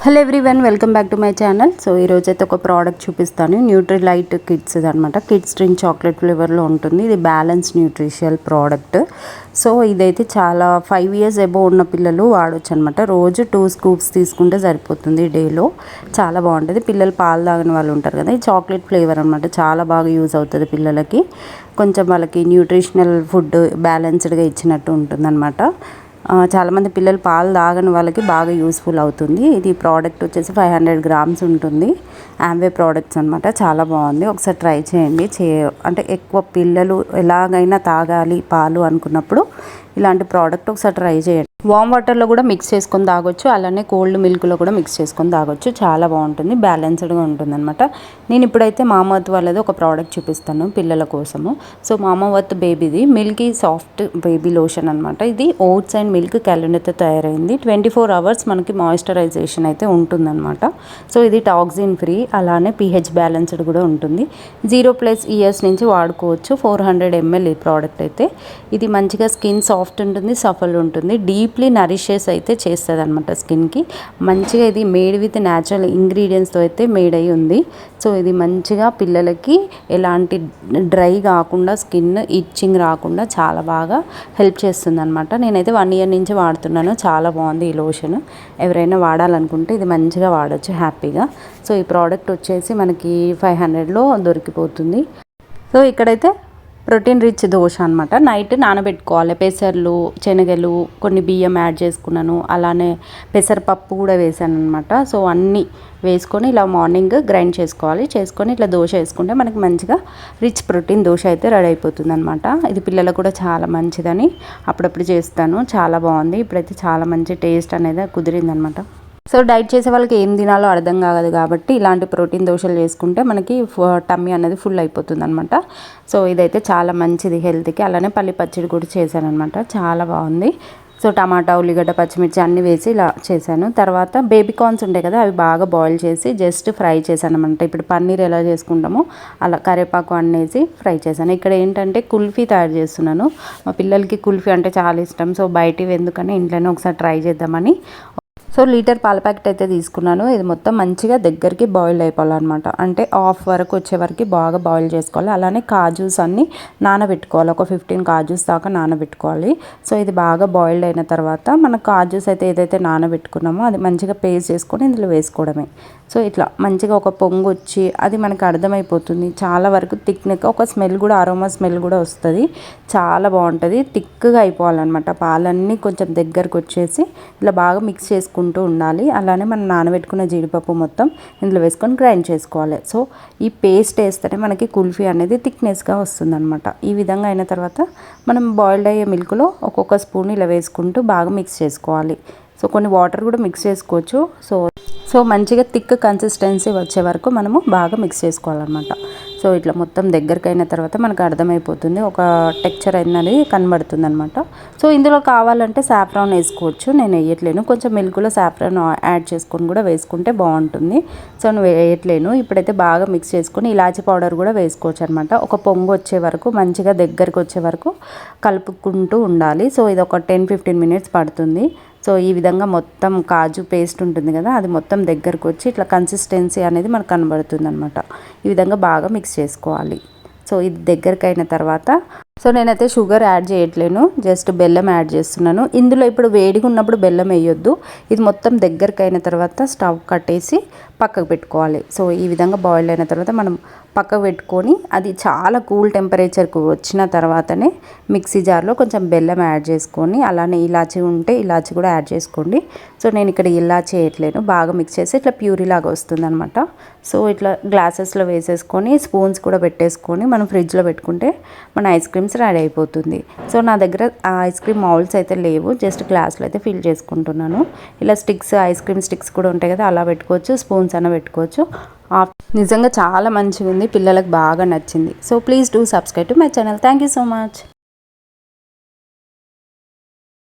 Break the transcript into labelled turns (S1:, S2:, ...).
S1: Hello everyone welcome back to my channel. So ఈరోజు అయితే ఒక ప్రోడక్ట్ చూపిస్తాను. న్యూట్రిలైట్ కిడ్స్ అనమాట కిడ్స్ డ్రింక్ చాక్లెట్ ఫ్లేవర్లో ఉంటుంది. ఇది బ్యాలెన్స్ న్యూట్రిషియల్ ప్రోడక్ట్ సో ఇదైతే చాలా ఫైవ్ ఇయర్స్ ఎబో ఉన్న పిల్లలు వాడొచ్చు అనమాట రోజు టూ స్కూప్స్ తీసుకుంటే సరిపోతుంది డేలో చాలా బాగుంటుంది. పిల్లలు పాలు తాగిన వాళ్ళు ఉంటారు కదా ఈ చాక్లెట్ ఫ్లేవర్ అనమాట చాలా బాగా యూజ్ అవుతుంది పిల్లలకి. కొంచెం వాళ్ళకి న్యూట్రిషనల్ ఫుడ్ బ్యాలెన్స్డ్గా ఇచ్చినట్టు ఉంటుంది అనమాట చాలామంది పిల్లలు పాలు తాగని వాళ్ళకి బాగా యూస్ఫుల్ అవుతుంది. ఇది ప్రోడక్ట్ వచ్చేసి ఫైవ్ హండ్రెడ్ గ్రామ్స్ ఉంటుంది. ఆంవే ప్రోడక్ట్స్ అనమాట చాలా బాగుంది. ఒకసారి ట్రై చేయండి. చే అంటే ఎక్కువ పిల్లలు ఎలాగైనా తాగాలి పాలు అనుకున్నప్పుడు ఇలాంటి ప్రోడక్ట్ ఒకసారి ట్రై చేయండి. వామ్ వాటర్లో కూడా మిక్స్ చేసుకొని తాగొచ్చు. అలానే కోల్డ్ మిల్క్లో కూడా మిక్స్ చేసుకొని తాగొచ్చు. చాలా బాగుంటుంది. బ్యాలెన్స్డ్గా ఉంటుంది అనమాట నేను ఇప్పుడైతే మామవర్త్ వాళ్ళది ఒక ప్రోడక్ట్ చూపిస్తాను పిల్లల కోసము. సో మామవత్ బేబీది మిల్కీ సాఫ్ట్ బేబీ లోషన్ అనమాట ఇది ఓట్స్ అండ్ మిల్క్ క్యాలెండర్తో తయారైంది. ట్వంటీ ఫోర్ అవర్స్ మనకి మాయిశ్చరైజేషన్ అయితే ఉంటుందన్నమాట. సో ఇది టాక్సిన్ ఫ్రీ అలానే పిహెచ్ బ్యాలెన్స్డ్ కూడా ఉంటుంది. జీరో ప్లస్ ఇయర్స్ నుంచి వాడుకోవచ్చు. ఫోర్ హండ్రెడ్ ఎంఎల్ ఈ ప్రోడక్ట్ అయితే. ఇది మంచిగా స్కిన్ సాఫ్ట్ ఉంటుంది సఫల్ ఉంటుంది డీప్ డీప్లీ నరిషెస్ అయితే చేస్తుంది అనమాట స్కిన్కి. మంచిగా ఇది మేడ్ విత్ న్యాచురల్ ఇంగ్రీడియంట్స్తో అయితే మేడ్ అయి ఉంది. సో ఇది మంచిగా పిల్లలకి ఎలాంటి డ్రై కాకుండా స్కిన్ ఇచ్చింగ్ రాకుండా చాలా బాగా హెల్ప్ చేస్తుంది అనమాట నేనైతే వన్ ఇయర్ నుంచి వాడుతున్నాను. చాలా బాగుంది ఈ లోషన్. ఎవరైనా వాడాలనుకుంటే ఇది మంచిగా వాడచ్చు హ్యాపీగా. సో ఈ ప్రోడక్ట్ వచ్చేసి మనకి ఫైవ్ హండ్రెడ్లో దొరికిపోతుంది. సో ఇక్కడైతే ప్రోటీన్ రిచ్ దోశ అనమాట నైట్ నానబెట్టుకోవాలి. పెసర్లు శనగలు కొన్ని బియ్యం యాడ్ చేసుకున్నాను. అలానే పెసరపప్పు కూడా వేసాను అనమాట సో అన్నీ వేసుకొని ఇలా మార్నింగ్ గ్రైండ్ చేసుకోవాలి. చేసుకొని ఇట్లా దోశ వేసుకుంటే మనకి మంచిగా రిచ్ ప్రోటీన్ దోశ అయితే రెడీ అయిపోతుంది అనమాట ఇది పిల్లలకు కూడా చాలా మంచిదని అప్పుడప్పుడు చేస్తాను. చాలా బాగుంది. ఇప్పుడైతే చాలా మంచి టేస్ట్ అనేది కుదిరిందనమాట సో డైట్ చేసే వాళ్ళకి ఏం తినాలో అర్థం కాదు కాబట్టి ఇలాంటి ప్రోటీన్ దోశలు చేసుకుంటే మనకి టమ్మీ అనేది ఫుల్ అయిపోతుంది అనమాట సో ఇదైతే చాలా మంచిది హెల్త్కి అలానే పల్లి పచ్చడి కూడా చేశాను అనమాట చాలా బాగుంది. సో టమాటా ఉల్లిగడ్డ పచ్చిమిర్చి అన్నీ వేసి ఇలా చేశాను. తర్వాత బేబీ కార్న్స్ ఉంటాయి కదా అవి బాగా బాయిల్ చేసి జస్ట్ ఫ్రై చేశాను అనమాట ఇప్పుడు పన్నీర్ ఎలా చేసుకుంటామో అలా కరివేపాకు అన్నేసి ఫ్రై చేశాను. ఇక్కడ ఏంటంటే కుల్ఫీ తయారు చేస్తున్నాను. మా పిల్లలకి కుల్ఫీ అంటే చాలా ఇష్టం. సో బయటివి ఎందుకని ఇంట్లోనే ఒకసారి ట్రై చేద్దామని సో లీటర్ పాల ప్యాకెట్ అయితే తీసుకున్నాను. ఇది మొత్తం మంచిగా దగ్గరికి బాయిల్ అయిపోవాలన్నమాట. అంటే ఆఫ్ వరకు వచ్చే వరకు బాగా బాయిల్ చేసుకోవాలి. అలానే కాజూస్ అన్నీ నానబెట్టుకోవాలి. ఒక ఫిఫ్టీన్ కాజూస్ దాకా నానబెట్టుకోవాలి. సో ఇది బాగా బాయిల్డ్ అయిన తర్వాత మన కాజూస్ అయితే ఏదైతే నానబెట్టుకున్నామో అది మంచిగా పేస్ట్ చేసుకొని ఇందులో వేసుకోవడమే. సో ఇట్లా మంచిగా ఒక పొంగు వచ్చి అది మనకు అర్థమైపోతుంది. చాలా వరకు థిక్నెక్ ఒక స్మెల్ కూడా అరోమా స్మెల్ కూడా వస్తుంది. చాలా బాగుంటుంది. థిక్గా అయిపోవాలన్నమాట. పాలన్నీ కొంచెం దగ్గరకు వచ్చేసి ఇలా బాగా మిక్స్ చేసుకుంటాం ఉండాలి. అలానే మనం నానబెట్టుకున్న జీడిపప్పు మొత్తం ఇందులో వేసుకొని గ్రైండ్ చేసుకోవాలి. సో ఈ పేస్ట్ వేస్తేనే మనకి కుల్ఫీ అనేది థిక్నెస్గా వస్తుందన్నమాట. ఈ విధంగా అయిన తర్వాత మనం బాయిల్డ్ అయ్యే మిల్క్లో ఒక్కొక్క స్పూన్ ఇలా వేసుకుంటూ బాగా మిక్స్ చేసుకోవాలి. సో కొన్ని వాటర్ కూడా మిక్స్ చేసుకోవచ్చు. సో సో మంచిగా థిక్ కన్సిస్టెన్సీ వచ్చే వరకు మనము బాగా మిక్స్ చేసుకోవాలన్నమాట. సో ఇట్లా మొత్తం దగ్గరికి అయిన తర్వాత మనకు అర్థమైపోతుంది. ఒక టెక్చర్ అనేది కనబడుతుంది అనమాట సో ఇందులో కావాలంటే సాఫ్రాన్ వేసుకోవచ్చు. నేను వేయట్లేను. కొంచెం మిల్క్లో సాఫ్రాన్ యాడ్ చేసుకొని కూడా వేసుకుంటే బాగుంటుంది. సో నువ్వు వేయట్లేను. ఇప్పుడైతే బాగా మిక్స్ చేసుకొని ఇలాచి పౌడర్ కూడా వేసుకోవచ్చు అనమాట ఒక పొంగు వచ్చే వరకు మంచిగా దగ్గరికి వచ్చే వరకు కలుపుకుంటూ ఉండాలి. సో ఇది ఒక టెన్ ఫిఫ్టీన్ మినిట్స్ పడుతుంది. సో ఈ విధంగా మొత్తం కాజు పేస్ట్ ఉంటుంది కదా అది మొత్తం దగ్గరకు వచ్చి ఇట్లా కన్సిస్టెన్సీ అనేది మనకు కనబడుతుంది అనమాట ఈ విధంగా బాగా మిక్స్ చేసుకోవాలి. సో ఇది దగ్గరికి అయిన తర్వాత సో నేనైతే షుగర్ యాడ్ చేయట్లేను జస్ట్ బెల్లం యాడ్ చేస్తున్నాను. ఇందులో ఇప్పుడు వేడిగా ఉన్నప్పుడు బెల్లం వేయొద్దు. ఇది మొత్తం దగ్గరికి అయిన తర్వాత స్టవ్ కట్టేసి పక్కకు పెట్టుకోవాలి. సో ఈ విధంగా బాయిల్ అయిన తర్వాత మనం పక్కకు పెట్టుకొని అది చాలా కూల్ టెంపరేచర్కు వచ్చిన తర్వాతనే మిక్సీ జార్లో కొంచెం బెల్లం యాడ్ చేసుకొని అలానే ఇలాచి ఉంటే ఇలాచి కూడా యాడ్ చేసుకోండి. సో నేను ఇక్కడ ఇలాచి వేయట్లేను బాగా మిక్స్ చేసి ఇట్లా ప్యూరీ లాగా వస్తుంది అనమాట సో ఇట్లా గ్లాసెస్లో వేసేసుకొని స్పూన్స్ కూడా పెట్టేసుకొని మనం ఫ్రిడ్జ్లో పెట్టుకుంటే మన ఐస్ క్రీమ్ క్రీమ్స్ రెడీ అయిపోతుంది. సో నా దగ్గర ఐస్ క్రీమ్ మౌల్స్ అయితే లేవు. జస్ట్ గ్లాస్లో అయితే ఫిల్ చేసుకుంటున్నాను. ఇలా స్టిక్స్ ఐస్ క్రీమ్ స్టిక్స్ కూడా ఉంటాయి కదా అలా పెట్టుకోవచ్చు. స్పూన్స్ అన్న పెట్టుకోవచ్చు. నిజంగా చాలా మంచిగా ఉంది పిల్లలకు బాగా నచ్చింది. So please do subscribe to my channel. Thank you so much.